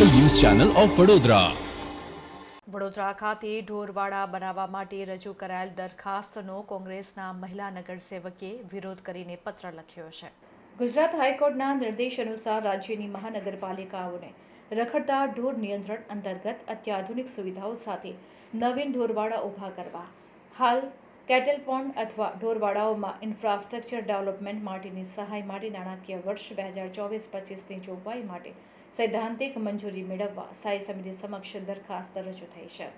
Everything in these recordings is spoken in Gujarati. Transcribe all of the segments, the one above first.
Channel of Vadodara. વડોદરા ખાતે ઢોરવાડા બનાવવા માટે રજૂ કરાયેલ દરખાસ્તનો કોંગ્રેસના મહિલા નગરસેવકે વિરોધ કરીને પત્ર લખ્યો છે. ગુજરાત હાઈકોર્ટના નિર્દેશ અનુસાર રાજ્યની મહાનગરપાલિકાઓને રખડતા ઢોર નિયંત્રણ અંતર્ગત અત્યાધુનિક સુવિધાઓ સાથે નવીન ઢોરવાડા ઊભા કરવા. હાલ કેટલ પોન્ડ અથવા ઢોરવાડાઓમાં ઇન્ફ્રાસ્ટ્રક્ચર ડેવલપમેન્ટ માટેની સહાય માટે નાણાકીય વર્ષ બે હજાર ચોવીસ પચીસની જોગવાઈ માટે સૈદ્ધાંતિક મંજૂરી મેળવવા સ્થાયી સમિતિ સમક્ષ દરખાસ્ત રજૂ થઈ છે.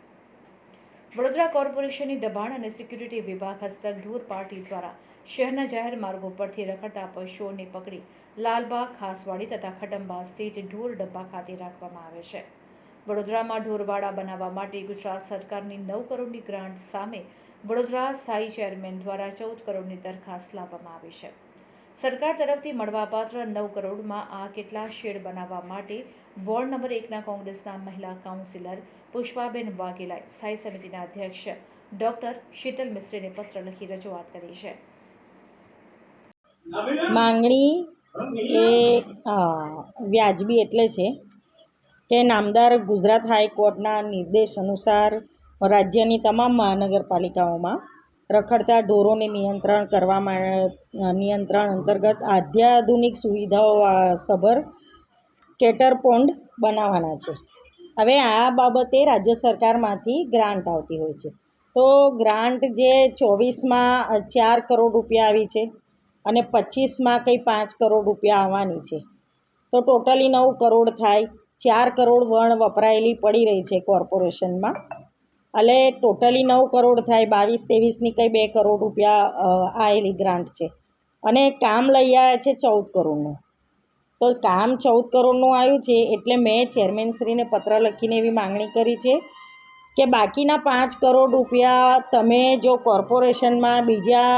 વડોદરા કોર્પોરેશનની દબાણ અને સિક્યુરિટી વિભાગ હસ્તક ઢોર પાર્ટી દ્વારા શહેરના જાહેર માર્ગો પરથી રખડતા પશુઓને પકડી લાલબાગ, ખાસવાડી તથા ખટંબા સ્થિત ઢોર ડબ્બા ખાતે રાખવામાં આવે છે. વડોદરામાં ઢોરવાડા બનાવવા માટે ગુજરાત સરકારની નવ કરોડની ગ્રાન્ટ સામે વડોદરા સ્થાયી ચેરમેન દ્વારા ચૌદ કરોડની દરખાસ્ત લાવવામાં આવી છે. સરકાર તરફથી મળવાપાત્ર નવ કરોડમાં આ કેટલા શેડ બનાવવા માટે વોર્ડ નંબર એકના કોંગ્રેસના મહિલા કાઉન્સિલર પુષ્પાબેન વાઘેલાએ સ્થાયી સમિતિના અધ્યક્ષ ડોક્ટર શીતલ મિસ્ત્રીને પત્ર લખી રજૂઆત કરી છે. માંગણી એ વ્યાજબી એટલે છે કે નામદાર ગુજરાત હાઈકોર્ટના નિર્દેશ અનુસાર રાજ્યની તમામ મહાનગરપાલિકાઓમાં રખડતા ઢોરોને નિયંત્રણ કરવામાં નિયંત્રણ અંતર્ગત અત્યાધુનિક સુવિધાઓ સભર કેટર પોન્ડ બનાવવાના છે. હવે આ બાબતે રાજ્ય સરકારમાંથી ગ્રાન્ટ આવતી હોય છે. તો ગ્રાન્ટ જે ચોવીસમાં ચાર કરોડ રૂપિયા આવી છે અને પચીસમાં કંઈ પાંચ કરોડ રૂપિયા આવવાની છે. તો ટોટલી નવ કરોડ થાય, ચાર કરોડ વણ વપરાયેલી પડી રહી છે કોર્પોરેશનમાં. એટલે ટોટલી નવ કરોડ થાય, બાવીસ ત્રેવીસની કંઈ બે કરોડ રૂપિયા આવેલી ગ્રાન્ટ છે. અને કામ લઈ આવ્યા છે ચૌદ કરોડનું. તો કામ ચૌદ કરોડનું આવ્યું છે એટલે મેં ચેરમેનશ્રીને પત્ર લખીને એવી માંગણી કરી છે કે બાકીના પાંચ કરોડ રૂપિયા તમે જો કોર્પોરેશનમાં બીજા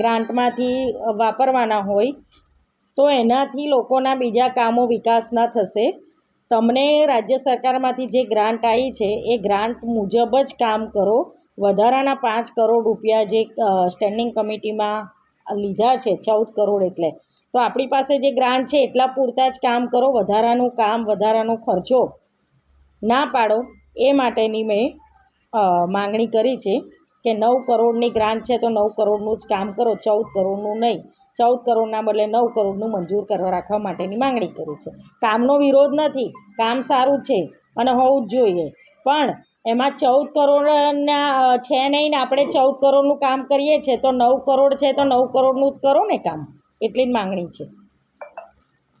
ગ્રાન્ટમાંથી વાપરવાના હોય, તો એનાથી લોકોના બીજા કામો વિકાસના થશે. તમને રાજ્ય સરકારમાંથી જે ગ્રાન્ટ આવી છે, એ ગ્રાન્ટ મુજબ જ કામ કરો. વધારાના પાંચ કરોડ રૂપિયા જે સ્ટેન્ડિંગ કમિટીમાં લીધા છે, ચૌદ કરોડ એટલે. તો આપણી પાસે જે ગ્રાન્ટ છે, એટલા પૂરતા જ કામ કરો. વધારાનું કામ, વધારાનો ખર્ચો ના પાડો. એ માટેની મેં માંગણી કરી છે કે નવ કરોડની ગ્રાન્ટ છે, તો નવ કરોડનું જ કામ કરો. ચૌદ કરોડનું નહીં. ચૌદ કરોડના બદલે નવ કરોડનું મંજૂર કરવા રાખવા માટેની માંગણી કરી છે. કામનો વિરોધ નથી. કામ સારું છે અને હોવું જ જોઈએ. પણ એમાં ચૌદ કરોડના છે નહીં ને આપણે ચૌદ કરોડનું કામ કરીએ છીએ તો નવ કરોડ છે તો નવ કરોડનું જ કરો ને કામ. એટલી જ માંગણી છે.